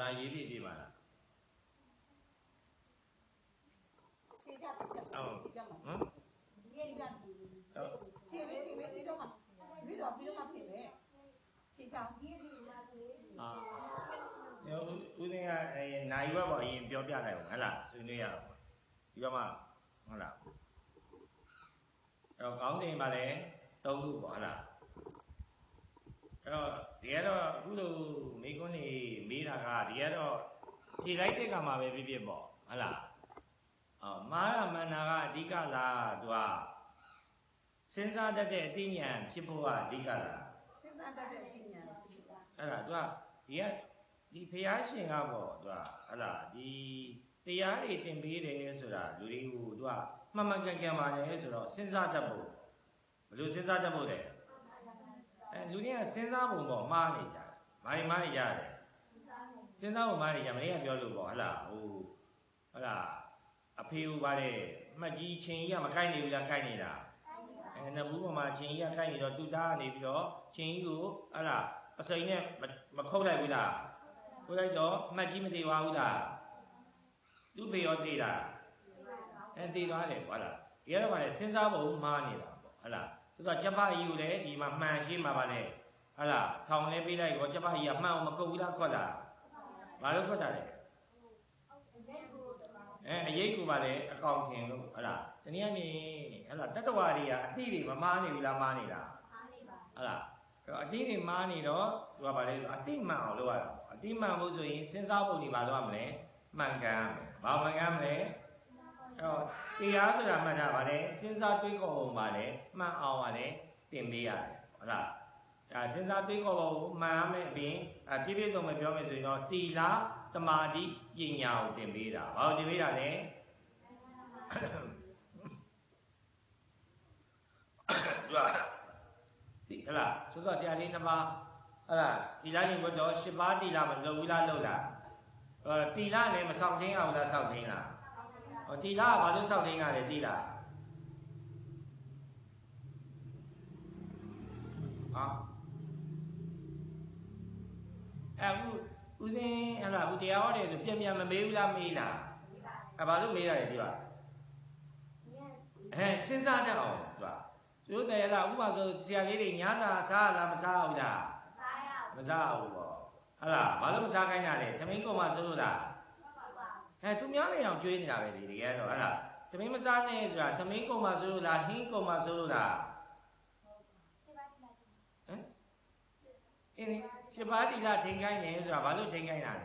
ဖြည့်ဖြည့်မှလားရေးဖြည့်ဖြည့်မှလားဖြေကြဖြေကြဟုတ်ဖြေကြမှာဟမ်ဖြေကြဖြေမယ်ဖြေမယ်ဒီတော့မှပြီးတော့ပြီးတော့မှဖြေမယ်ဖြေကြအာယောဦးစင်းကအဲနိုင်ဘက်ပေါ့အရင်ပြောပြလိုက်အောင်ဟဟလားဆွေးနွေးရအောင်ဒီတော့မှဟုတ်လားအဲ့တော့ကောင်းတင်ပါလေ၃ခုပေါ့ဟဟလား အဲ့တော့ဒီကတော့အခုလိုမိကွန်းနေမေးတာကဒီကတော့ဖြေလိုက်တဲ့ကမှာပဲဖြစ်ဖြစ်ပေါ့ဟဟလားအော်မာရမန္နာကအဓိကလားသူကစဉ်းစားတတ်တဲ့အသိဉာဏ်ဖြစ်ဖို့ကအဓိကလားစဉ်းစားတတ်တဲ့အပညာအဲ့ဒါသူကဒီကဒီဖျားရှင်ကပေါ့သူကဟလာဒီတရားတွေသင်ပေးတယ်ဆိုတာလူတွေကိုသူကမှန်မှန်ကန်ကန်ပါလေဆိုတော့စဉ်းစားတတ်ဖို့ဘယ်လိုစဉ်းစားတတ်ဖို့လဲ အဲလူတွေကစဉ်းစားပုံပေါ့မှားနေကြတယ်ဘာတွေမှားနေကြတယ်စဉ်းစားပုံမှားနေကြမင်းကပြောလို့ပေါ့ဟလာဟိုဟလာအဖေဦးပါလေမှတ်ကြီးချင်းကြီးကမကိုက်နေဘူးလားကိုက်နေတာအဲနဘူးပေါ်မှာချင်းကြီးကကိုက်နေတော့သူသားကနေပြီးတော့ချင်းကြီးကိုဟလာအစိမ်နဲ့မခုတ်လိုက်ဘူးလားခုတ်လိုက်တော့မှတ်ကြီးမသေးပါဘူးလားသူ့ပေရောသေးတာအဲသေးသွားတယ်ဟုတ်လားဒီကတော့ဗါလေစဉ်းစားပုံမှားနေတာပေါ့ဟုတ်လား သူကကျပ္ပကြီးကိုလည်းဒီမှာမှန်ရှိမှာပါလေဟုတ်လားထောင်လဲပေးလိုက်ရောကျပ္ပကြီးကမှန်အောင်မကုတ်ဘူးလားခွက်တာဘာလို့ခွက်တာလဲအဲအရေးကူပါလေအကောင်ထင်လို့ဟုတ်လားတနည်းအားဖြင့်ဟုတ်လားတတ္တဝါတွေကအတိတွေမမားနေဘူးလားမားနေတာဟုတ်လားအဲ့တော့အတိတွေမားနေတော့သူကဗါလေဆိုအတိမှန်အောင်လုပ်ရတာပေါ့အတိမှန်ဖို့ဆိုရင်စဉ်းစားပုံတွေဘာလုပ်ရမလဲမှန်ကန်ရမယ်ဘာမှန်ကန်မလဲ အဲ့တော့တရားဆိုတာမှတ်တာဗါလေစဉ်းစားတွေးခေါ်ပုံပါလေမှန်အောင်ပါလေသင်ပေးရတယ်ဟုတ်လားဒါစဉ်းစားတွေးခေါ်ပုံကိုမှန်ရမယ်အပြင်အပြည့်ပြည့်စုံမပြောမယ်ဆိုရင်တော့တီလာတမာတိပညာကိုသင်ပေးတာဘာလို့သင်ပေးတာလဲသူကဒီဟလားဆိုတော့ဆရာလေးနှစ်ပါးဟလားတီလာရင်ကတော့၈ပါးတီလာမလုပ်ဘူးလားလုပ်လားအဲတီလာလည်းမဆောင်သိအောင်လားဆောင်သိလား ဟောတီလာကဘာလို့ဆောင်သိရလဲတီလာဟာအခုဦးစင်းဟလားဦးတရားဟောတယ်ဆိုပြန်ပြန်မမေးဘူးလားမေးလားအဲဘာလို့မေးရတယ်ဒီပါအဲစဉ်းစားတတ်အောင်သူကသူတို့တယ်လားဥပမာဆိုဆရာလေးတွေညာစာစားလားမစားဘူးလားမစားဘူးပေါ့ဟလားဘာလို့မစားခိုင်းတာလဲသမင်းကုန်မှစိုးလို့လား အဲသူများနေအောင်ကျွေးနေတာပဲဒီတကယ်တော့ဟလားသမင်းမစားနဲ့ဆိုတာသမင်းကုန်မှစိုးလို့လားဟင်းကုန်မှစိုးလို့လားဟမ်အင်းရှင်ပါတိလာထိန်ခိုင်းတယ်ဆိုတာဘာလို့ထိန်ခိုင်းတာလဲ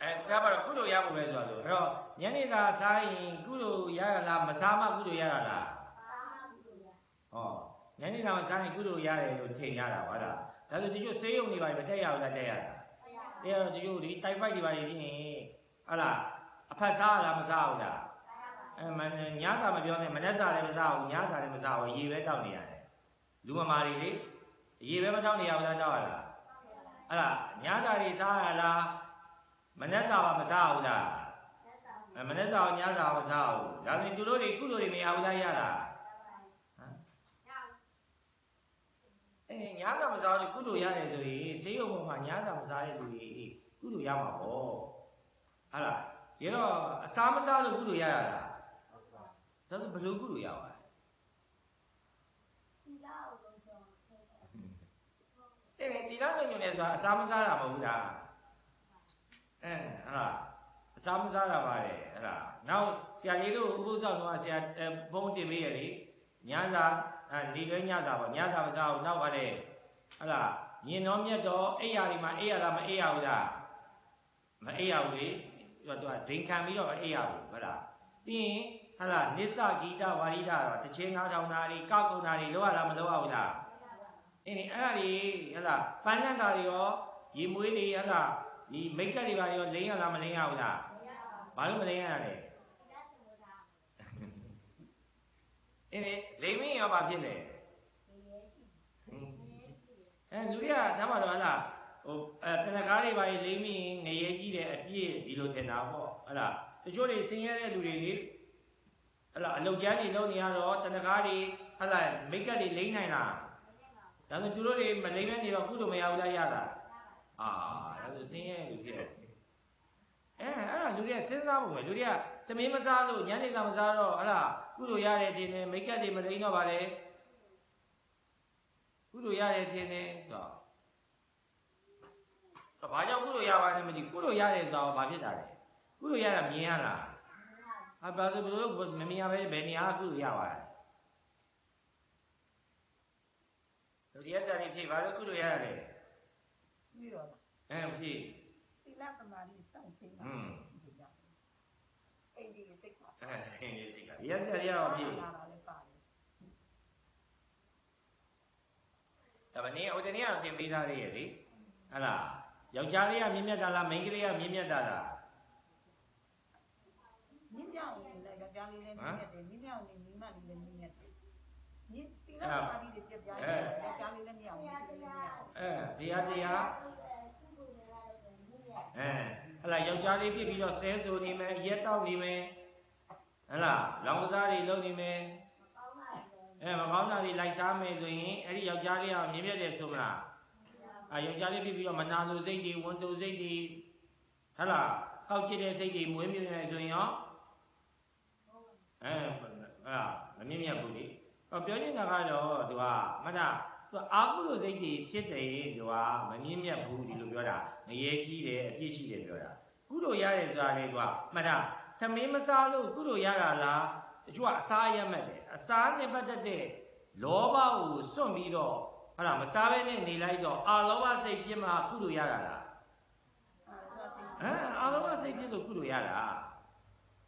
အဲဒါပါတော့ကုလိုရဖို့ပဲဆိုတာလို့အဲ့တော့ညနေသာစားရင်ကုလိုရရလားမစားမှကုလိုရရလားဟော ညနေသာမစားရင်ကုလိုရတယ်လို့ထိန်ရတာဟုတ်လားဒါဆိုဒီကျဆေးရုံတွေပါမတက်ရဘူးလားတက်ရတာတက်ရတော့ဒီကျဒီတိုက်ဖိုက်တွေပါရင်ဖြစ်ရင်ဟုတ်လားအဖက်စားလားမစားဘူးလားအဲမညစာမပြောနဲ့မနေ့စာလည်းမစားဘူးညစာလည်းမစားဘူးရေပဲတောက်နေရတယ်လူမမာတွေလေရေပဲမတောက်နေရဘူးလားတောက်ရလားအဲ့ဒါညစာတွေစားရလားမနေ့စာပါမစားဘူးလားအဲမနေ့စာကိုညစာကိုမစားဘူးဒါဆိုရင်သူတို့တွေကုလိုတွေမရဘူးလားရလားဟမ် အဲညစာမစားလို့ကုလိုရတယ်ဆိုရင်ဈေးရုံပေါ်မှာညစာမစားတဲ့လူတွေကုလိုရမှာပေါ့ဟုတ်လားဒီတော့အစာမစားလို့ကုလိုရရလားဒါဆိုဘယ်လိုကုလိုရပါလဲအဲ့ဒီတိရဆုံးညနေဆိုတာအစာမစားတာမဟုတ်ဘူးလားအဲဟုတ်လားအစာမစားတာပါလေဟုတ်လားနောက်ဆရာကြီးတို့ဥပုသ္ဆောတော့ဆရာဘုံတင်ပေးရလေညစာ အဲဒီတွဲညစာပေါ့ညစာမစားဘူးနောက်ပါလေဟုတ်လားညင်တော်မြတ်တော်အိယာဒီမှာအိယာလားမအိယာဘူးလားမအိယာဘူးလေသူကသူကဇိမ်ခံပြီးတော့မအိယာဘူးဟုတ်လားပြီးရင်ဟုတ်လားနစ္စဂီတဝါရိဒတော့တစ်ချင်းနားထောင်တာတွေကောက်ကုန်တာတွေလောရလားမလောရဘူးလားအင်းအဲ့ဒါတွေဟုတ်လားပန်းလန့်တာတွေရောရေမွေးတွေဟုတ်လားဒီမိတ်ကပ်တွေပါရောလိမ့်ရလားမလိမ့်ရဘူးလားဘာလို့မလိမ့်ရလဲ အင်းလိမ့်မင်းရောဘာဖြစ်လဲအဲလူတွေကဒါမှတော့ဟလားဟိုအဲတနကားတွေပါလိမ့်မင်းငရဲကြီးတယ်အပြည့်ဒီလိုထင်တာပေါ့ဟလားတချို့တွေဆင်းရဲတဲ့လူတွေလေဟလားအလုတ်ကျန်းတွေလုပ်နေရတော့တနကားတွေဟလားမိတ်ကပ်တွေလိမ့်နိုင်လားဒါဆိုသူတို့တွေမလိမ့်မဲနေတော့ကုသိုလ်မရဘူးလားရတာအာဒါဆိုဆင်းရဲလူဖြစ်တယ်အဲအဲ့ဒါလူတွေကစဉ်းစားဖို့ပဲလူတွေက သမင်းမစားလို့ညနေစာမစားတော့အဲ့ဒါကုသိုလ်ရတယ်တင်တယ်မိတ်ကပ်တွေမလိမ့်တော့ပါလေကုသိုလ်ရတယ်တင်တယ်ဆိုတော့ဘာကြောင့်ကုသိုလ်ရပါလဲမသိကုသိုလ်ရတယ်ဆိုတော့ဘာဖြစ်တာလဲကုသိုလ်ရတာမြင်ရလားအဘာလို့ဘယ်လိုမမြင်ရပဲဘယ်နေရာကုသိုလ်ရပါလဲလူတွေစာနေဖြည့်ဘာလို့ကုသိုလ်ရရလဲပြီးတော့အဲဖြည့်သီလသမာဓိစောင့်သိမ်းပါ ဟွန်းအိမ်ကြီးစိတ်ပါအဲဟင်းလေးစိတ်ကရက်စက်ရတော့ဖြည့်လာတာလည်းပါတယ်ဒါမင်းဥဒနေကသင်ပေးထားသေးရဲ့လေဟဟလားယောက်ျားလေးကမြင့်မြတ်တာလားမိန်းကလေးကမြင့်မြတ်တာလားမြင်းပြောင်းနေလည်းယောက်ျားလေးလည်းမြင်းမြတ်တယ်မြင်းပြောင်းနေမိန်းမလေးလည်းမြင်းမြတ်တယ်မြင်းသီလသမာဓိတွေပြပြရတယ်ယောက်ျားလေးလည်းမရဘူးမိန်းကလေးလည်းမရဘူးအဲတရားတရားအဲ ဟလာယောက်ျားလေးဖြစ်ပြီးတော့ဆဲဆိုနေမယ်ရက်တောက်နေမယ်ဟလားလောင်ကစားတွေလုပ်နေမယ်အဲမကောင်းတာတွေလိုက်စားမယ်ဆိုရင်အဲ့ဒီယောက်ျားလေးကမြင်မြတ်တယ်ဆိုမလားအဲယောက်ျားလေးဖြစ်ပြီးတော့မနာလိုစိတ်တွေဝန်တိုစိတ်တွေဟလားကောက်ချစ်တဲ့စိတ်တွေမွေးမြူနေဆိုရင်ရောအဲဟာမမြင်မြတ်ဘူးလေဟောပြောနေတာကတော့သူကမနာ သူအာဟုလိုစိတ်တွေဖြစ်တယ်သူကမမြင်မြတ်ဘူးဒီလိုပြောတာငရေကြီးတယ်အပြစ်ရှိတယ်ပြောတာကုလိုရတယ်ဆိုတာလေသူကမှတ်တာသမင်းမစားလို့ကုလိုရတာလားတချို့ကအစားရမှတ်တယ်အစားနဲ့ပတ်သက်တဲ့လောဘကိုစွန့်ပြီးတော့ဟာလားမစားဘဲနဲ့နေလိုက်တော့အာလောဘစိတ်ဖြစ်မှကုလိုရတာလားအာဟမ်အာလောဘစိတ်ဖြစ်လို့ကုလိုရတာ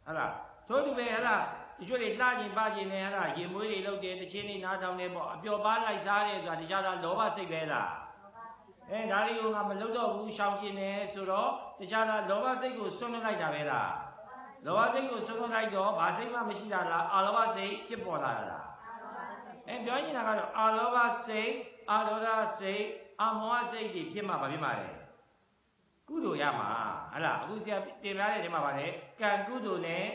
ဟာလားသို့တူပဲဟာလား တချို့တွေလှကျင်ပါကျင်နေဟာလားရင်မွေးတွေလုပ်တယ်တချင်းတွေနားထောင်တယ်ပေါ့အပျော်ပါလိုက်စားတယ်ဆိုတာတရားသာလောဘစိတ်ပဲလားအဲဒါတွေကိုငါမလုပ်တော့ဘူးရှောင်ကျင်တယ်ဆိုတော့တရားသာလောဘစိတ်ကိုဆွန့်လွတ်လိုက်တာပဲလားလောဘစိတ်ကိုဆွန့်လွတ်လိုက်တော့ဘာစိတ်မှမရှိတာလားအာလောဘစိတ်ဖြစ်ပေါ်လာတာလားအဲပြောနေတာကတော့အာလောဘစိတ်အာဒေါသစိတ်အာမောဟစိတ်တွေဖြစ်မှဘာဖြစ်မှာလဲကုသိုလ်ရမှာဟလားအခုဆရာတင်ပြတဲ့နေရာမှာဗါလေကံကုသိုလ်နဲ့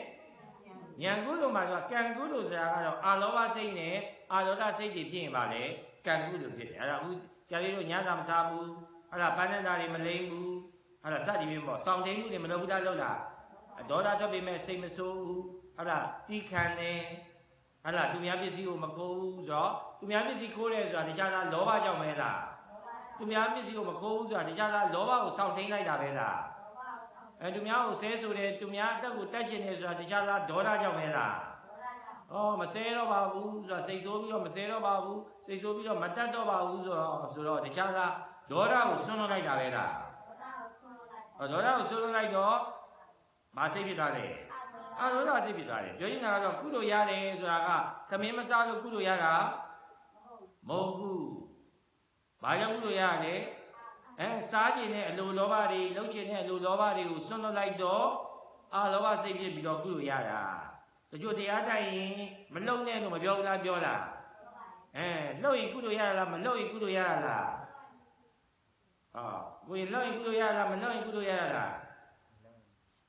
ဉာဏ်ကုသိုလ်မှာဆိုကံကုသိုလ်ဆိုတာကတော့အာလောဘစိတ်နဲ့အာဒေါသစိတ်တွေဖြစ်ရင်ဗါလေကံကုသိုလ်ဖြစ်တယ်အဲ့ဒါအခုဆရာလေးတို့ညစာမစားဘူးဟလားပန်းနဲ့သားတွေမလိမ့်ဘူးဟလားစသည်ဖြင့်ပေါ့စောင့်တိန်မှုတွေမလုပ်ဘူးသားလုပ်တာဒေါသထွက်ပေမဲ့စိတ်မဆိုးဘူးဟလားတီးခံတယ်ဟလားသူများပစ္စည်းကိုမခိုးဘူးဆိုတော့သူများပစ္စည်းခိုးတယ်ဆိုတာတရားသာလောဘကြောင့်ပဲလားသူများပစ္စည်းကိုမခိုးဘူးဆိုတာတရားသာလောဘကိုစောင့်ထိန်လိုက်တာပဲလား အဲသူများကိုဆဲဆိုတယ်သူများအတက်ကိုတက်ချင်တယ်ဆိုတာတရားသာဒေါသကြောင့်ပဲလားဩမဆဲတော့ပါဘူးဆိုတာစိတ်ဆိုးပြီးတော့မဆဲတော့ပါဘူးစိတ်ဆိုးပြီးတော့မတက်တော့ပါဘူးဆိုတော့ဆိုတော့တရားသာဒေါသကိုဆွန့်လွတ်လိုက်တာပဲလားဟောဒေါသကိုဆွန့်လွတ်လိုက်တော့မစိတ်ဖြစ်သွားတယ်အာဒေါသစိတ်ဖြစ်သွားတယ်ပြောရင်ကတော့ကုသိုလ်ရတယ်ဆိုတာကသမင်းမစားလို့ကုသိုလ်ရတာမဟုတ်ဘူးဘာကြောင့်ကုသိုလ်ရရလဲ အဲစားခြင်းနဲ့အလိုလောဘတွေလှုပ်ခြင်းနဲ့အလိုလောဘတွေကိုဆွန့်လွတ်လိုက်တော့အာလောဘစိတ်ဖြစ်ပြီးတော့ကုသိုလ်ရတာတချို့တရားတိုင်ရင်မလုံနဲ့လို့မပြောဘူးလားပြောလားအဲလှုပ်ရင်ကုသိုလ်ရလားမလှုပ်ရင်ကုသိုလ်ရလားဟောကိုရင်လှုပ်ရင်ကုသိုလ်ရလားမလှုပ်ရင်ကုသိုလ်ရလား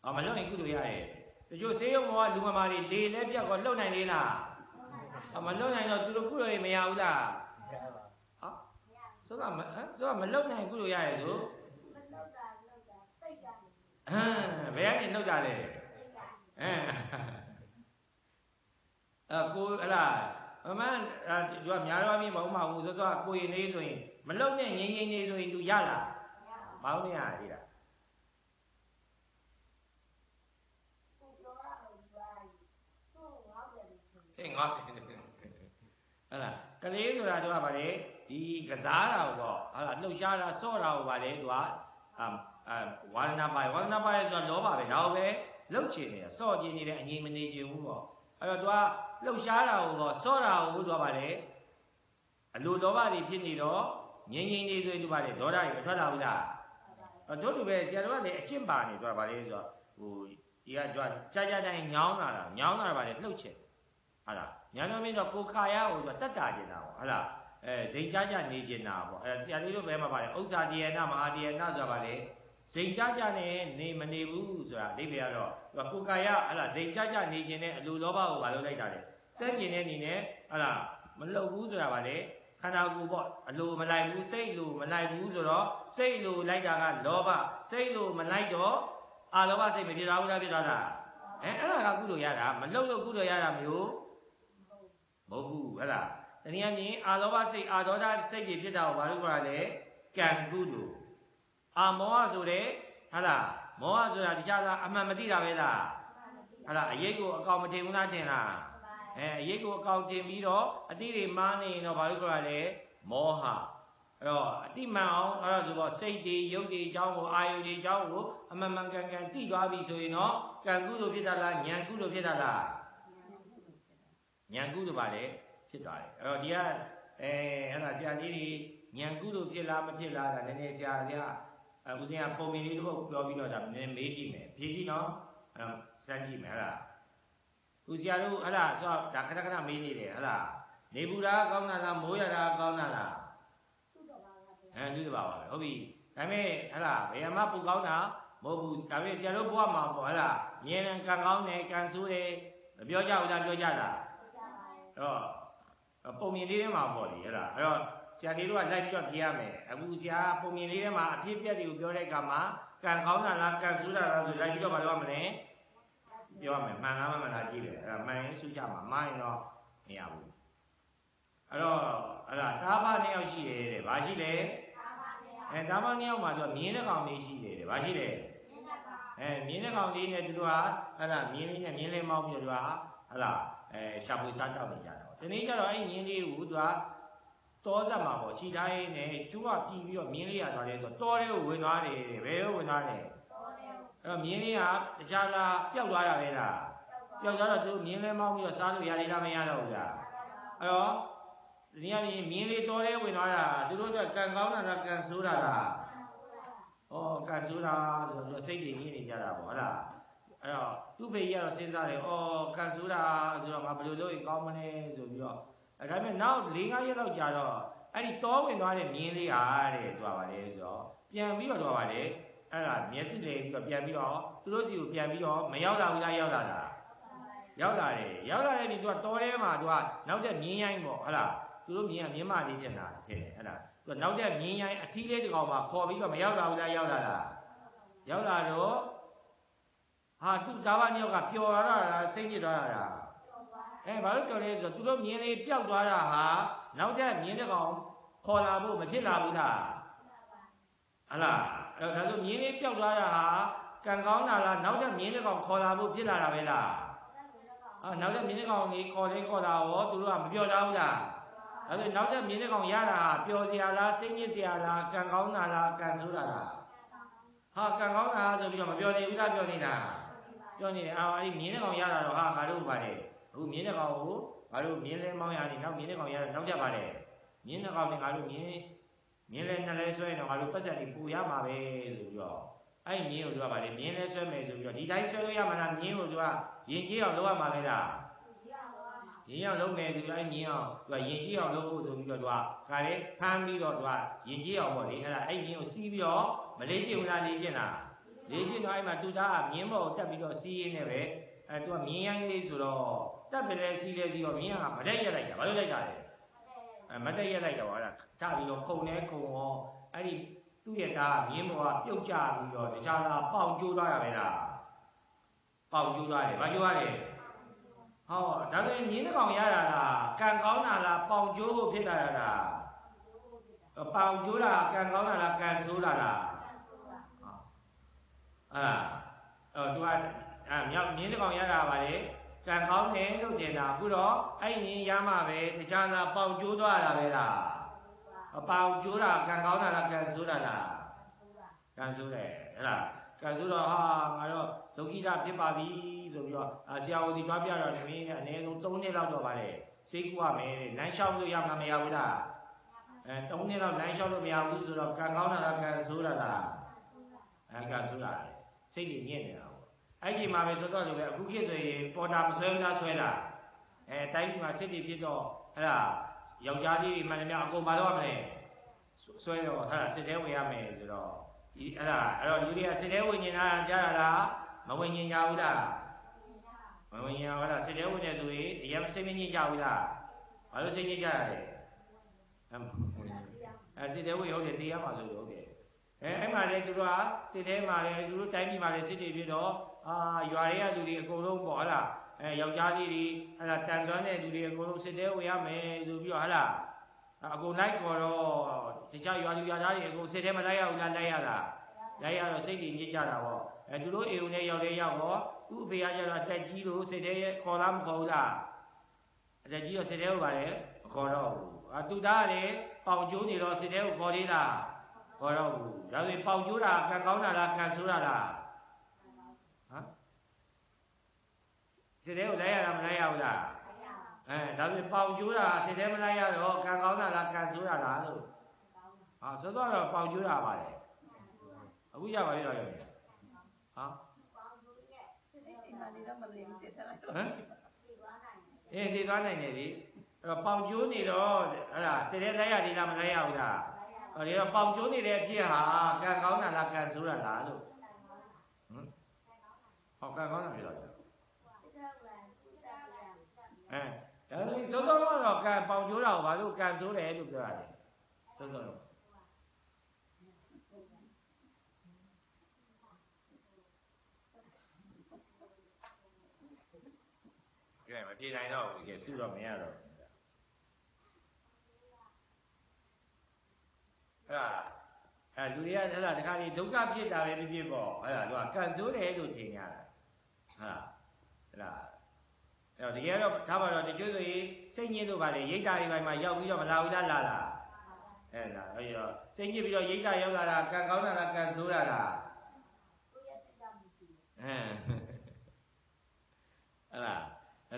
ဟောမလှုပ်ရင်ကုသိုလ်ရရဲ့တချို့ဆေးရုံဘောကလူမမာတွေလေလဲပြက်ကောလှုပ်နိုင်လေလားဟောမလှုပ်နိုင်တော့သူတို့ကုသိုလ်ရမရဘူးလားဟော ဆိုတော့မဟမ်ဆိုတော့မလှုပ်နိုင်ကုသိုလ်ရရဲ့ဆိုဟမ်ဘယ်ကနေလှုပ်တာလဲဟမ်အကိုဟလာမမအာသူကများတော့မြင်မဟုတ်မဟုတ်ဆိုတော့ကိုရင်လေးဆိုရင်မလုံနဲ့ငင်းငင်းလေးဆိုရင်သူရလားမအောင်နေရသေးလားအေးငါ တယ်ဟလာကလေးဆိုတာသူကဗါလေဒီကစားတာပေါ့ဟလာလှုပ်ရှားတာစော့တာကိုဗါလေသူကအာအာဝါဒနာပါဝါဒနာပါဆိုတော့လောဘပဲဒါကိုပဲလှုပ်ချင်နေတာစော့ချင်နေတဲ့အငြိမ်မနေချင်ဘူးပေါ့အဲ့တော့သူကလှုပ်ရှားတာကိုပေါ့စော့တာကိုသူကဗါလေအလိုလောဘတွေဖြစ်နေတော့ငြိမ်ငြိမ်နေဆိုရင်သူဗါလေဒေါသတွေမထွက်လာဘူးလားအဲ့တို့လူပဲဆရာတော်ကလည်းအကျင့်ပါနေသူကဗါလေဆိုတော့ဟိုဒီကကြွားကြာကြာတိုင်းညောင်းလာတာညောင်းလာတာဗါလေလှုပ်ချင် ဟာလားညာတော်မင်းတော့ကိုခါရဟိုဆိုတက်တာကျင်တာပေါ့ဟာလားအဲဇိမ်ကြကြနေကျင်တာပေါ့အဲဆရာလေးတို့ဘယ်မှာပါလဲဥစ္စာတယေနမဟာတယေနဆိုတာဗါလေဇိမ်ကြကြနဲ့နေမနေဘူးဆိုတာအဓိပ္ပာယ်ကတော့ကိုကာယဟလာဇိမ်ကြကြနေခြင်းနဲ့အလိုလောဘကိုမလုပ်လိုက်တာလေစက်ကျင်တဲ့အနေနဲ့ဟလာမလုပ်ဘူးဆိုတာဗါလေခန္ဓာကိုယ်ပေါ့အလိုမလိုက်ဘူးစိတ်လိုမလိုက်ဘူးဆိုတော့စိတ်လိုလိုက်တာကလောဘစိတ်လိုမလိုက်တော့အာလောဘစိတ်မဖြစ်တာဘူးလားဖြစ်တာလားအဲအဲ့ဒါကကုသိုလ်ရတာမလှုပ်လို့ကုသိုလ်ရတာမျိုး မဟုတ်ဘူးဟဲ့လားတနည်းအားဖြင့်အာလောဘစိတ်အာဒေါသစိတ်တွေဖြစ်တာကိုဘာလို့ခေါ်ရလဲကံကုသိုလ်အာမောဟဆိုတဲ့ဟဲ့လားမောဟဆိုတာတခြားသားအမှန်မသိတာပဲလားဟဲ့လားအရေးကိုအကောင်မထင်ဘူးလားထင်လားအဲအရေးကိုအကောင်တင်ပြီးတော့အတိတွေမားနေရင်တော့ဘာလို့ခေါ်ရလဲမောဟအဲ့တော့အတိမှန်အောင်အဲ့တော့ဆိုတော့စိတ်တွေရုပ်တွေအကြောင်းကိုအာယုတွေအကြောင်းကိုအမှန်မှန်ကန်ကန်သိသွားပြီဆိုရင်တော့ကံကုသိုလ်ဖြစ်တာလားဉာဏ်ကုသိုလ်ဖြစ်တာလား ဉာဏ်ကုသိုလ်ပါလေဖြစ်သွားတယ်အဲ့တော့ဒီကအဲအဲ့ဒါဆရာကြီးတွေဉာဏ်ကုသိုလ်ဖြစ်လားမဖြစ်လားဒါနည်းနည်းဆရာဆရာအဲဦးဇင်းကပုံမြင်လေးတစ်ပုဒ်ပြောပြီးတော့ဒါနည်းမေးကြည့်မယ်ဖြေကြည့်နော်အဲစမ်းကြည့်မယ်ဟဲ့လားဦးဆရာတို့ဟဲ့လားဆိုတော့ဒါခဏခဏမေးနေတယ်ဟဲ့လားနေဘူးလားကောင်းတာလားမိုးရတာကောင်းတာလားအဲသူတပါပါပဲဟုတ်ပြီဒါပေမဲ့ဟဲ့လားဘယ်မှာပူကောင်းတာမဟုတ်ဘူးဒါပေမဲ့ဆရာတို့ဘဝမှာပေါ့ဟဲ့လားမြင်တယ်ကံကောင်းတယ်ကံဆိုးတယ်မပြောကြဘူးလားပြောကြလား တော့ပုံမြင်လေးထဲမှာပေါ့လေဟဲ့လားအဲ့တော့ဆရာကြီးတို့ကလိုက်ပြီးတော့ဖြေရမယ်အခုဆရာပုံမြင်လေးထဲမှာအဖြစ်ပြက်တွေကိုပြောတဲ့အခါမှာကံကောင်းတာလားကံဆိုးတာလားဆိုလိုက်ပြီးတော့မပြောမလဲပြောရမယ်မှန်လားမမှန်လားကြည့်တယ်အဲ့ဒါမှန်ရင်စုကြမှာမှားရင်တော့မရဘူးအဲ့တော့အဲ့ဒါတာဖနှစ်ယောက်ရှိတယ်တဲ့ဘာရှိလဲအဲတာဖနှစ်ယောက်မှာဆိုမြင်းတဲ့ကောင်လေးရှိတယ်တဲ့ဘာရှိလဲအဲမြင်းတဲ့ကောင်လေးနဲ့သူတို့ကအဲ့ဒါမြင်းလေးနဲ့မြင်းလေးမောင်းပြီးတော့ ဟလာအဲရှာဖွေစားတောက်နေကြတော့ဒီနေ့ကျတော့အဲ့မြင်းလေးကိုသူကတောဆက်မှာပေါ့ခြိထားရင်းနဲ့ကျိုးကပြီးပြီးတော့မြင်းလေးရသွားတယ်ဆိုတော့တောလေးကိုဝင်သွားတယ်ဘယ်ကိုဝင်သွားလဲအဲ့တော့မြင်းလေးကတခြားလားပျောက်သွားတာပဲလားပျောက်သွားတော့သူမြင်းလေးမောင်းပြီးတော့စားလို့ရလိမ့်လားမရတော့ဘူးလားအဲ့တော့ဒီနေ့မြင်းမြင်းလေးတောလေးဝင်သွားတာသူတို့ကကံကောင်းတာလားကံဆိုးတာလားဩကံဆိုးတာဆိုတော့စိတ်တွေညစ်နေကြတာပေါ့ဟုတ်လား အဲ့တော့သူ့ဖေကြီးကတော့စဉ်းစားတယ်ဩကန်ဆူတာဆိုတော့ငါဘယ်လိုလုပ်ရင်ကောင်းမလဲဆိုပြီးတော့အဲဒါပေမဲ့နောက်၄၅ရက်လောက်ကြာတော့အဲ့ဒီတောဝင်သွားတဲ့မြင်းလေးဟာတဲ့သူကပါလေဆိုတော့ပြန်ပြီးတော့တော့ပါလေအဲ့ဒါမျက်စိလေပြီးတော့ပြန်ပြီးတော့သူတို့စီကိုပြန်ပြီးတော့မရောက်လာဘူးလားရောက်လာတာရောက်လာတယ်ရောက်လာတဲ့ဒီသူကတောထဲမှာသူကနောက်တဲ့မြင်းရိုင်းပေါ့ဟုတ်လားသူတို့မြင်းကမြင်းမလေးဖြစ်လာဖြစ်တယ်အဲ့ဒါသူကနောက်တဲ့မြင်းရိုင်းအထီးလေးတစ်ကောင်မှာခေါ်ပြီးတော့မရောက်လာဘူးလားရောက်လာတာရောက်လာတော့ ဟာသူ့ဒါဘညောက်ကပျော်လာတာစိတ်ညစ်သွားတာအဲဘာလို့ပျော်လဲဆိုတော့သူတို့မြင်းလေးပျောက်သွားတာဟာနောက်တဲ့မြင်းတစ်ကောင်ခေါ်လာဖို့မဖြစ်လာဘူးလားဟလားအဲဒါဆိုမြင်းလေးပျောက်သွားတာဟာကံကောင်းတာလားနောက်တဲ့မြင်းတစ်ကောင်ခေါ်လာဖို့ဖြစ်လာတာပဲလားအာနောက်တဲ့မြင်းတစ်ကောင်ကြီးခေါ်လေးခေါ်တာရောသူတို့ကမပျော်ကြဘူးလားဒါဆိုနောက်တဲ့မြင်းတစ်ကောင်ရတာဟာပျော်စရာလားစိတ်ညစ်စရာလားကံကောင်းတာလားကံဆိုးတာလားဟာကံကောင်းတာဆိုပြီးတော့မပျော်နေဘူးလားပျော်နေတာ ပြောနေတယ်အာအဲ့မြင်းတဲ့ကောင်ရတာတော့ဟာငါတို့ပါတယ်အခုမြင်းတဲ့ကောင်ကိုငါတို့မြင်းလဲမောင်းရတယ်နောက်မြင်းတဲ့ကောင်ရတာနောက်ကြပါတယ်မြင်းတဲ့ကောင်နဲ့ငါတို့မြင်းမြင်းလဲနှစ်လဲဆွဲတော့ငါတို့ပတ်သက်ပြီးပူရမှာပဲဆိုပြီးတော့အဲ့မြင်းကိုသူကပါတယ်မြင်းလဲဆွဲမယ်ဆိုပြီးတော့ဒီတိုင်းဆွဲလို့ရမှာလားမြင်းကိုသူကရင်ကြီးအောင်လုပ်ရမှာပဲလားရင်အောင်လုပ်မယ်ဆိုပြီးအဲ့မြင်းအောင်သူကရင်ကြီးအောင်လုပ်ဖို့ဆိုပြီးတော့သူကခါလေဖမ်းပြီးတော့သူကရင်ကြီးအောင်ပေါ့လေအဲ့ဒါအဲ့မြင်းကိုစီးပြီးတော့မလေးကျင်လားလေးကျင်လား လေးကျင်တော့အဲ့မှာသူသားကမြင်းပေါ်တက်ပြီးတော့စီးရင်းနဲ့ပဲအဲသူကမြင်းရိုင်းလေးဆိုတော့တက်ပြီလဲစီးလဲစီးတော့မြင်းကမတက်ရက်လိုက်တာဘာလို့လိုက်တာလဲအဲမတက်ရက်လိုက်တော့ဟာဒါပြီးတော့ခုံနေခုံရောအဲ့ဒီသူ့ရဲ့သားကမြင်းပေါ်ကပြုတ်ကျပြီးတော့တခြားသားပေါင်ကျိုးသွားရပဲလားပေါင်ကျိုးသွားတယ်ဘာကျိုးရလဲဟောဒါဆိုရင်မြင်းတစ်ကောင်ရတာလားကံကောင်းတာလားပေါင်ကျိုးဖို့ဖြစ်တာလားပေါင်ကျိုးတာကံကောင်းတာလားကံဆိုးတာလား အဲ့ဒါအဲ့သူကအဲမြောက်မြင်းတစ်ကောင်ရတာပါလေကံကောင်းတယ်လို့တင်တာအခုတော့အဲ့မြင်းရမှပဲတခြားသာပေါင်ကျိုးသွားတာပဲလားအပေါင်ကျိုးတာကံကောင်းတာလားကံဆိုးတာလားကံဆိုးတယ်ဟဲ့လားကံဆိုးတော့ဟာငါတော့ဒုက္ခိတဖြစ်ပါပြီဆိုပြီးတော့ဆရာဝန်စီတွားပြတော့မင်းကအနည်းဆုံး3နှစ်လောက်တော့ပါလေစိတ်ကူရမယ်လမ်းလျှောက်လို့ရမှာမရဘူးလားအဲ3နှစ်လောက်လမ်းလျှောက်လို့မရဘူးဆိုတော့ကံကောင်းတာလားကံဆိုးတာလားအဲကံဆိုးတာလေ စိတ်ကြီးညစ်နေတာပေါ့အဲ့ဒီမှာပဲစောစောလိုပဲအခုခေတ်ဆိုရင်ပေါ်တာမဆွဲဘူးလားဆွဲတာအဲတိုင်းမှာစိတ်ကြီးဖြစ်တော့အဲ့ဒါယောက်ျားလေးမှန်တယ်များအကုန်မလုပ်ရမလဲဆွဲတော့အဲ့ဒါစစ်သေးဝင်ရမယ်ဆိုတော့ဒီအဲ့ဒါအဲ့တော့လူတွေကစစ်သေးဝင်နေတာကြားရလားမဝင်ရင်ကြဘူးလားမဝင်ရင်ဟုတ်လားစစ်သေးဝင်နေဆိုရင်တရားစိတ်မညစ်ကြဘူးလားဘာလို့စိတ်ညစ်ကြရလဲဟအဲစစ်တဲဝေဟုတ်တယ်တရားမှာဆိုလို့ဟုတ်တယ် အဲအဲ့မှာလေသူတို့ကစစ်တဲမှာလေသူတို့တိုင်းပြည်မှာလေစစ်တွေဖြစ်တော့အာရွာတွေကလူတွေအကုန်လုံးပေါ့ဟလားအဲယောက်ျားလေးတွေဟလားတန်သွမ်းတဲ့လူတွေအကုန်လုံးစစ်တဲဝေရမယ်ဆိုပြီးတော့ဟလားအကုန်လိုက်ခေါ်တော့တခြားရွာလူရွာသားတွေအကုန်စစ်တဲမလိုက်ရဘူးလားလိုက်ရတာလိုက်ရတော့စိတ်တွေညစ်ကြတာပေါ့အဲသူတို့အေုံနဲ့ရောက်တဲ့ရောက်တော့သူ့အဖေကကျတော့အတက်ကြီးလို့စစ်တဲခေါ်လားမခေါ်ဘူးလားအတက်ကြီးတော့စစ်တဲကိုပါလေမခေါ်တော့ဘူးအတူသားလေပေါင်ကျိုးနေတော့စစ်တဲကိုခေါ်သေးလား ခေါ်တော့ဘူးဒါဆိုပေါင်ကျိုးတာကံကောင်းတာလားကံဆိုးတာလားဟမ်စစ်တဲကိုလိုက်ရတာမလိုက်ရဘူးလားအဲဒါဆိုပေါင်ကျိုးတာစစ်တဲမလိုက်ရတော့ကံကောင်းတာလားကံဆိုးတာလားလို့ဟာဆိုတော့ပေါင်ကျိုးတာပါလေအခုရပါပြီတော့ရောဟာဒီမှာနေတော့မလေးဘူးတက်တာဟမ်အေးဒီသွားနိုင်တယ်လေအဲ့တော့ပေါင်ကျိုးနေတော့အဲ့ဒါစစ်တဲလိုက်ရသေးလားမလိုက်ရဘူးလား ဟောဒီတော့ပေါင်ကျိုးနေတဲ့အဖြစ်ဟာကံကောင်းတာလားကံဆိုးတာလားလို့ဟမ်ဟောကံကောင်းတာဖြစ်တော့အဲဒါဆိုစောစောကတော့ကံပေါင်ကျိုးတာကိုဘာလို့ကံဆိုးတယ်လို့ပြောရတယ်စောစောတော့ကဲမပြေနိုင်တော့ဘူးကဲစုတော့မရတော့ဘူး အဲ့ဒါအဲလူတွေကအဲ့ဒါတခါလေဒုက္ခဖြစ်တာပဲဖြစ်ဖြစ်ပေါ့အဲ့ဒါသူကကံဆိုးတယ်လို့ထင်ရတာဟုတ်လားအဲ့ဒါအဲ့တော့တကယ်တော့ထားပါတော့တချို့ဆိုရင်စိတ်ညစ်လို့ပါလေရိတ်တာတွေပိုင်းမှာရောက်ပြီးတော့မလာဘူးလားလာလားအဲ့ဒါအဲ့တော့စိတ်ညစ်ပြီးတော့ရိတ်တာရောက်လာတာကံကောင်းတာလားကံဆိုးတာလားအဲအဲ့ဒါ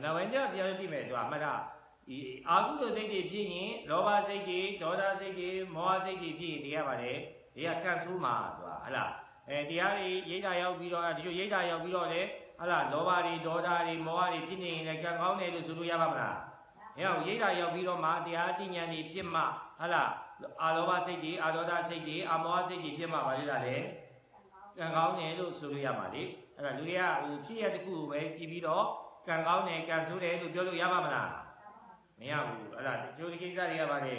နောက်ဝင်ကြပြောကြည့်မယ်သူကမှတ်တာ ဒီအာဟုလိုစိတ်တွေဖြစ်ရင်လောဘစိတ်တွေဒေါသစိတ်တွေမောဟစိတ်တွေဖြစ်ရင်တရားပါလေဒီကကတ်ဆိုးမှာသူကဟလားအဲတရားတွေရိတ်တာရောက်ပြီးတော့ဒီလိုရိတ်တာရောက်ပြီးတော့လေဟလားလောဘတွေဒေါသတွေမောဟတွေဖြစ်နေရင်လည်းကံကောင်းတယ်လို့ဆိုလို့ရပါမလားအဲဟောရိတ်တာရောက်ပြီးတော့မှတရားအဋ္ဌဉာဏ်တွေဖြစ်မှဟလားအာလောဘစိတ်တွေအာဒေါသစိတ်တွေအာမောဟစိတ်တွေဖြစ်မှပါလေလားလေကံကောင်းတယ်လို့ဆိုလို့ရပါလေအဲ့ဒါလူတွေကဟိုဖြစ်ရတဲ့ခုကိုပဲကြည့်ပြီးတော့ကံကောင်းတယ်ကံဆိုးတယ်လို့ပြောလို့ရပါမလား မရဘူးအဲ့ဒါကျိုးဒီကိစ္စတွေကပါလေ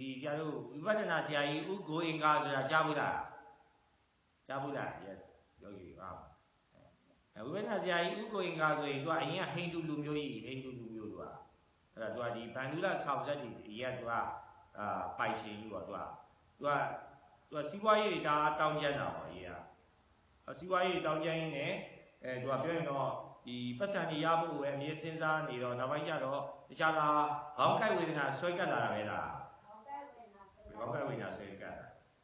ဒီဆရာတို့ဝိပဿနာဆရာကြီးဥကိုအင်္ဂါဆိုတာကြားဘူးလားကြားဘူးလား yes ယောဂီပါအဲဝိပဿနာဆရာကြီးဥကိုအင်္ဂါဆိုရင်သူကအရင်ကဟိန္ဒူလူမျိုးကြီးဟိန္ဒူလူမျိုးသူကအဲ့ဒါသူကဒီဗန္ဓုလဆောက်ဆက်ကြီးအရင်ကသူကအာပိုင်ရှင်ကြီးပေါ့သူကသူကသူကစီးပွားရေးတွေဒါတောင်းကျမ်းတာပေါ့အရင်ကစီးပွားရေးတောင်းကျမ်းရင်းနဲ့အဲသူကပြောရင်တော့ဒီပတ်စံကြီးရဖို့ပဲအမြဲစဉ်းစားနေတော့နောက်ပိုင်းကျတော့ တခြားလားခေါင်းကိုက်ဝေဒနာဆွဲကပ်လာတာပဲလားခေါင်းကိုက်ဝေဒနာဆွဲကပ်တာ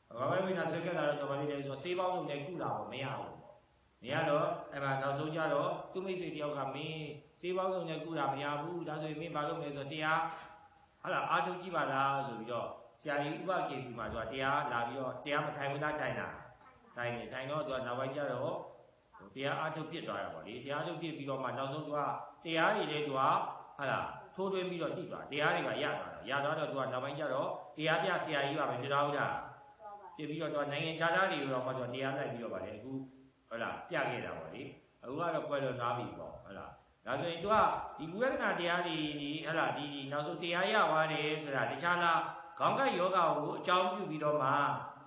ခေါင်းကိုက်ဝေဒနာဆွဲကပ်လာတော့တော်ပါလိမ့်တယ်ဆိုဆေးပေါင်းလုံးနဲ့ကုလာဖို့မရဘူးမရတော့အဲ့မှာနောက်ဆုံးကျတော့သူမိတ်ဆွေတယောက်ကမင်းဆေးပေါင်းလုံးနဲ့ကုတာမရဘူးဒါဆိုရင်မင်းဘာလုပ်မလဲဆိုတရားဟာလားအာထုကြည့်ပါလားဆိုပြီးတော့ဆရာကြီးဥပကေစီမှာသူကတရားလာပြီးတော့တရားမထိုင်ဘူးလားထိုင်တာထိုင်နေထိုင်တော့သူကနောက်ပိုင်းကျတော့တရားအထုတ်ဖြစ်သွားတာပေါ့လေတရားအထုတ်ဖြစ်ပြီးတော့မှနောက်ဆုံးသူကတရားတွေလည်းသူကဟာလား ထိုးထွင်းပြီးတော့တည်သွားတရားတွေကရသွားတာရသွားတော့သူကနောက်ပိုင်းကျတော့တရားပြဆရာကြီးပါပဲဖြစ်သွားဘူးလားဖြစ်ပြီးတော့သူကနိုင်ငံခြားသားတွေတော့မှသူကတရားလိုက်ပြီးတော့ပါလေအခုဟုတ်လားပြခဲ့တာပေါ့လေအခုကတော့ကွယ်လွန်သွားပြီပေါ့ဟုတ်လားဒါဆိုရင်သူကဒီဝိပဿနာတရားတွေဒီဟဲ့လားဒီနောက်ဆုံးတရားရသွားတယ်ဆိုတာတခြားလားခေါင်းကယောဂကိုအကြောင်းပြုပြီးတော့မှ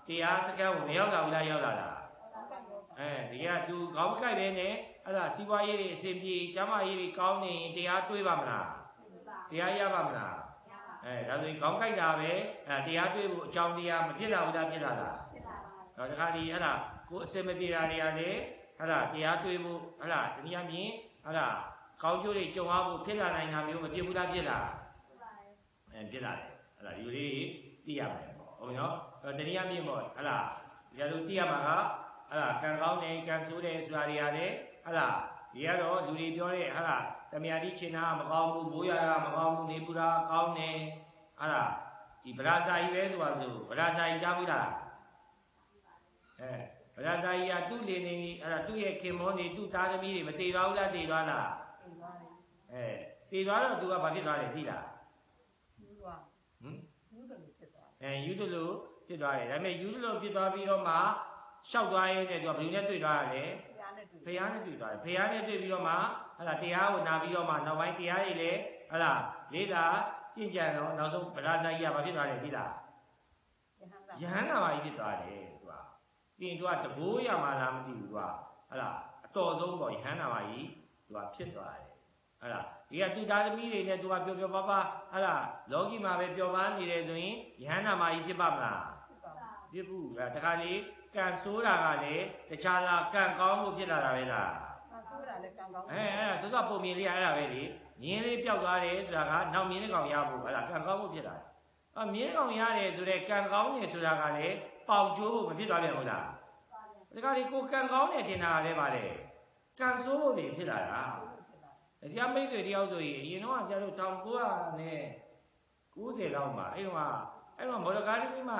တရားစကားကိုမရောက်လာဘူးလားရောက်လာလားအဲဒီကသူခေါင်းကိုက်ပဲနဲ့အဲ့ဒါစီးပွားရေးတွေအစဉ်ပြေကျမ်းမာရေးတွေကောင်းနေရင်တရားတွေးပါမလား တရားရပါမလားအဲဒါဆိုရင်ခေါင်းကိုက်တာပဲအဲတရားတွေးဖို့အကြောင်းတရားမဖြစ်လာဘူးလားဖြစ်လာလားတော့တခါဒီအဲ့ဒါကိုအစင်မပြေတာတွေကလေအဲ့ဒါတရားတွေးဖို့အဲ့ဒါတနည်းအားဖြင့်အဲ့ဒါကောင်းကျိုးတွေကြုံရဖို့ဖြစ်လာနိုင်တာမျိုးမဖြစ်ဘူးလားဖြစ်လာအဲဖြစ်လာတယ်အဲ့ဒါဒီလိုလေးသိရမယ်ပေါ့ဟုတ်နော်တနည်းအားဖြင့်ပေါ့အဲ့ဒါဒီလိုသိရမှာကအဲ့ဒါကံကောင်းတယ်ကံဆိုးတယ်ဆိုတာတွေရတယ်အဲ့ဒါ ဒီကတော့လူတွေပြောတဲ့ဟာတမယာတိချင်တာမကောင်းဘူးဘိုးရတာမကောင်းဘူးနေပူတာကောင်းတယ်ဟာလားဒီဗရာဇာကြီးပဲဆိုတာဆိုဗရာဇာကြီးကြားဘူးလားအဲဗရာဇာကြီးကသူ့လေနေအဲ့ဒါသူ့ရဲ့ခင်မောနေသူ့သားသမီးတွေမတည်သွားဘူးလားတည်သွားလားအဲတည်သွားတော့သူကဘာဖြစ်သွားလဲသိလားဟမ်အဲယူတလို့ဖြစ်သွားတယ်ဒါပေမဲ့ယူတလို့ဖြစ်သွားပြီးတော့မှလျှောက်သွားရင်လည်းသူကဘယ်လိုနဲ့တွေ့သွားရလဲ ဖះနဲ့တွေ့သွားတယ်ဖះနဲ့တွေ့ပြီးတော့မှဟလာတရားကိုနာပြီးတော့မှနောက်ပိုင်းတရားတွေလည်းဟလာလေးလာကြင်ကြံတော့နောက်ဆုံးဗရာဇာကြီးကဘာဖြစ်သွားလဲသိလားယဟန်ကယဟန္တာပါကြီးဖြစ်သွားတယ်သူကပြီးရင်သူကတဘိုးရမှာလားမသိဘူးသူကဟလာအတော်ဆုံးတော့ယဟန္တာပါကြီးသူကဖြစ်သွားတယ်ဟလာဒီကသူသားသမီးတွေနဲ့သူကပျော်ပျော်ပါပါဟလာလောကီမှာပဲပျော်ပါနေတယ်ဆိုရင်ယဟန္တာပါကြီးဖြစ်ပါမလားဖြစ်ပါဘူးဖြစ်ဘူးအဲတခါလေ ကံဆိုးတာကလည်းတခြားလားကံကောင်းမှုဖြစ်လာတာပဲလား။အဆိုးတာလည်းကံကောင်းအဲအဲ့ဒါစောစောပုံမြင်လေးအဲ့ဒါပဲလေမြင်းလေးပျောက်သွားတယ်ဆိုတာကနောက်မြင်းလေးကောင်ရဖို့အဲ့ဒါကံကောင်းမှုဖြစ်တာအမြင်းကောင်ရတယ်ဆိုတော့ကံကောင်းတယ်ဆိုတာကလည်းပေါက်ကျိုးဖို့မဖြစ်သွားပြန်ဘူးလားဒီကလေးကိုကံကောင်းတယ်ထင်တာကလည်းပါလေကံဆိုးဖို့နေဖြစ်လာတာဖြစ်တာဆရာမိတ်ဆွေတယောက်ဆိုရင်အရင်တော့ဆရာတို့1900နဲ့90လောက်မှာအဲ့တော့အဲ့တော့မော်ဒကားတိမှာ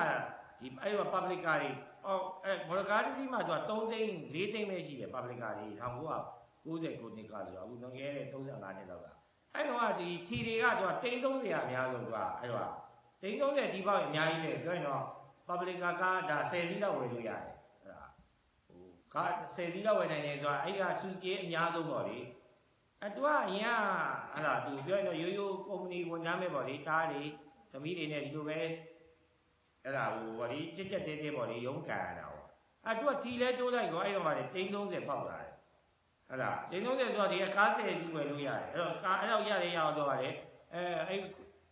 ဒီအဲ့တော့ public ကားတွေ အော်အဲ့မော်ဒကားတိမှာသူက3သိန်း4သိန်းပဲရှိတယ် public ကားတွေ1900 90ကိုနှစ်ကဆိုတော့အခုလွန်ခဲ့တဲ့35နှစ်လောက်ကအဲ့တော့ဒီထီတွေကသူကတိန်း30ရာအများဆုံးသူကအဲ့တော့တိန်း30ဒီပေါက်အများကြီးပဲပြောရင်တော့ public ကားကဒါ10စီးလောက်ဝယ်လို့ရတယ်အဲ့ဒါဟိုကား10စီးလောက်ဝယ်နိုင်တယ်ဆိုတာအဲ့ကစူကြေးအများဆုံးပေါ့လေအဲ့တူကအရင်ကဟလာသူပြောရင်တော့ရိုးရိုးကုမ္ပဏီဝန်ထမ်းပဲပေါ့လေတားတွေသမီးတွေနဲ့ဒီလိုပဲ အဲ့ဒါဟိုဗောလေကြက်ကြက်တဲတဲပေါ့လေရုံးကန်ရတာပေါ့အဲ့တူကထီလဲတိုးလိုက်တော့အဲ့တော့မှလေတိန်း30ပေါက်လာတယ်ဟတ်လားဒီလုံးတဲ့ဆိုတော့ဒီကားဆယ်ကြီးဝယ်လို့ရတယ်အဲ့တော့ကားအဲ့တော့ရတယ်ရအောင်တော့ပါတယ်အဲအဲ့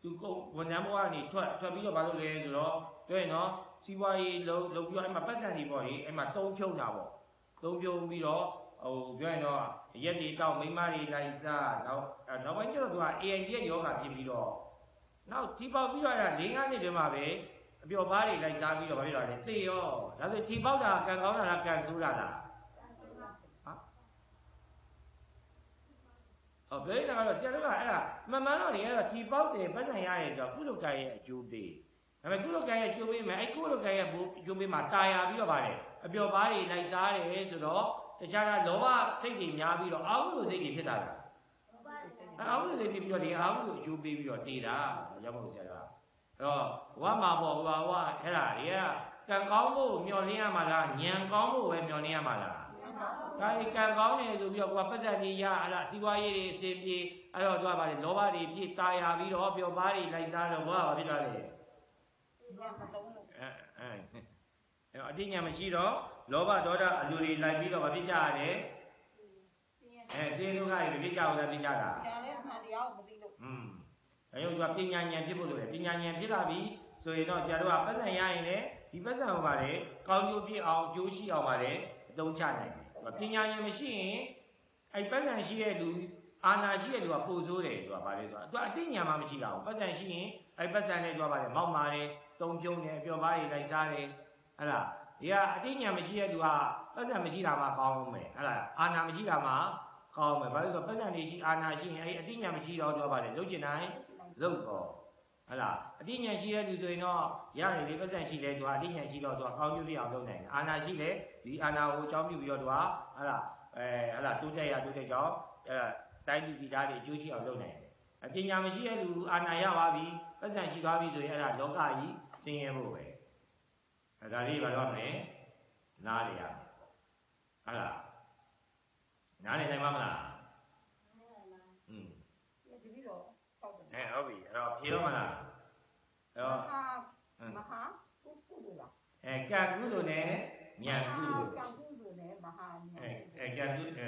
သူကိုဝန်ထမ်းဘဝကနေထွက်ထွက်ပြီးတော့မလုပ်လဲဆိုတော့ပြောရင်တော့စီးပွားရေးလုံးလုံးပြီးတော့အဲ့မှာပတ်စံကြီးပေါ့လေအဲ့မှာတုံးဖြုံတာပေါ့တုံးဖြုံပြီးတော့ဟိုပြောရင်တော့ရက်တွေတောက်မိန်းမတွေလိုက်စားနောက်အဲ့နောက်ပိုင်းကျတော့သူက AI ရဲ့ယောဂဖြစ်ပြီးတော့နောက်ထီပေါက်ပြီးတော့အဲ့ဒါ၄၅နှစ်တည်းမှာပဲ အပျော်ပါးတွေလိုက်စားပြီးတော့ဘာဖြစ်သွားလဲသိရောဒါဆိုထီပေါက်တာကံကောင်းတာလားကံဆိုးတာလားဟောပြောနေတာကတော့ဆရာတို့ကအဲ့ဒါမမှန်တော့နေရတော့ထီပေါက်တယ်ပတ်စံရတယ်ဆိုတော့ကုလကံရဲ့အကျိုးပေးဒါပေမဲ့ကုလကံရဲ့အကျိုးပေးမယ်အဲ့ကုလကံရဲ့ဘိုးအကျိုးပေးမှာတာယာပြီးတော့ပါတယ်အပျော်ပါးတွေလိုက်စားတယ်ဆိုတော့တခြားကလောဘစိတ်တွေများပြီးတော့အာဟုလိုစိတ်တွေဖြစ်တာလားအာဟုလိုစိတ်တွေပြီးတော့ဒီအာဟုလိုအကျိုးပေးပြီးတော့တည်တာရောက်မို့ဆရာကအဲ့ တော့ဝါမှာပေါ့ဟွာဟွာအဲ့ဒါတွေကကံကောင်းဖို့မျှော်လင့်ရမှာလားဉာဏ်ကောင်းဖို့ပဲမျှော်လင့်ရမှာလားဒါဒီကံကောင်းတယ်ဆိုပြီးတော့ကိုကပတ်သက်ကြီးရအလားစီးပွားရေးတွေအစီအပြေအဲ့တော့သူကဗါလေလောဘတွေပြည့်တာယာပြီးတော့ပျော်ပါးတွေလိုက်သားတော့ဘာဖြစ်သွားလဲညမတုံးလို့အဲအဲအဲ့တော့အတိညာမရှိတော့လောဘဒေါသအလိုတွေလိုက်ပြီးတော့ဘာဖြစ်ကြရလဲပြင်းအဲစေဒုက္ခတွေဖြစ်ကြအောင်လားဖြစ်ကြတာတယ်လည်းမှန်တရားကိုမသိလို့อืม အဲရုပ်ကပညာဉာဏ်ဖြစ်ဖို့လိုတယ်ပညာဉာဏ်ဖြစ်လာပြီဆိုရင်တော့ဆရာတို့ကပတ်စံရရင်လည်းဒီပတ်စံဟောပါလေကောင်းကျိုးပြည့်အောင်အကျိုးရှိအောင်ပါလေအသုံးချနိုင်တယ်ပညာဉာဏ်မရှိရင်အဲ့ပတ်စံရှိတဲ့လူအာနာရှိတဲ့လူကပို့ဆိုးတယ်သူကဗါလေဆိုတော့သူကအတိညာမှမရှိတာဘူးပတ်စံရှိရင်အဲ့ပတ်စံနဲ့သူကဗါလေမောက်မာတယ်တုံပြုံးတယ်ပျော်ပါးတွေလိုက်စားတယ်ဟဲ့လားဒီကအတိညာမရှိတဲ့လူကပတ်စံမရှိတာမှကောင်းမယ်ဟဲ့လားအာနာမရှိတာမှကောင်းမယ်ဘာလို့လဲဆိုတော့ပတ်စံတွေရှိအာနာရှိရင်အဲ့အတိညာမရှိတော့သူကဗါလေလုတ်ကျင်တိုင်း လုပ်တော့ဟလာအတိညာရှိတဲ့လူဆိုရင်တော့ရတယ်လေပတ်စံရှိတယ်သူကအတိညာရှိတော့သူကကောင်းကျိုးပြအောင်လုပ်နိုင်တယ်အာနာရှိလေဒီအာနာကိုအကြောင်းပြုပြီးတော့သူကဟလာအဲဟလာတိုးတက်ရတိုးတက်ကြောင်းအဲတိုင်းပြည်ပြည်သားတွေအကျိုးရှိအောင်လုပ်နိုင်တယ်အပညာမရှိတဲ့လူအာနာရပါပြီပတ်စံရှိသွားပြီဆိုရင်အဲ့ဒါလောကကြီးဆင်းရဲဖို့ပဲအဲဒါလေးဘာလို့မလဲနားလေရမယ်ဟလာနားလေနိုင်ပါမလားอืม ဒီပြီးတော့တောက်တယ် အဲဟုတ်ပြီအဲ့တော့ဖြေတော့မလားအဲ့တော့မဟာမဟာကုကုလို့လားအဲကံကုသိုလ်နဲ့ဉာဏ်ကုသိုလ်ကံကုလို့နဲ့မဟာဉာဏ်အဲအဲကံကုအဲ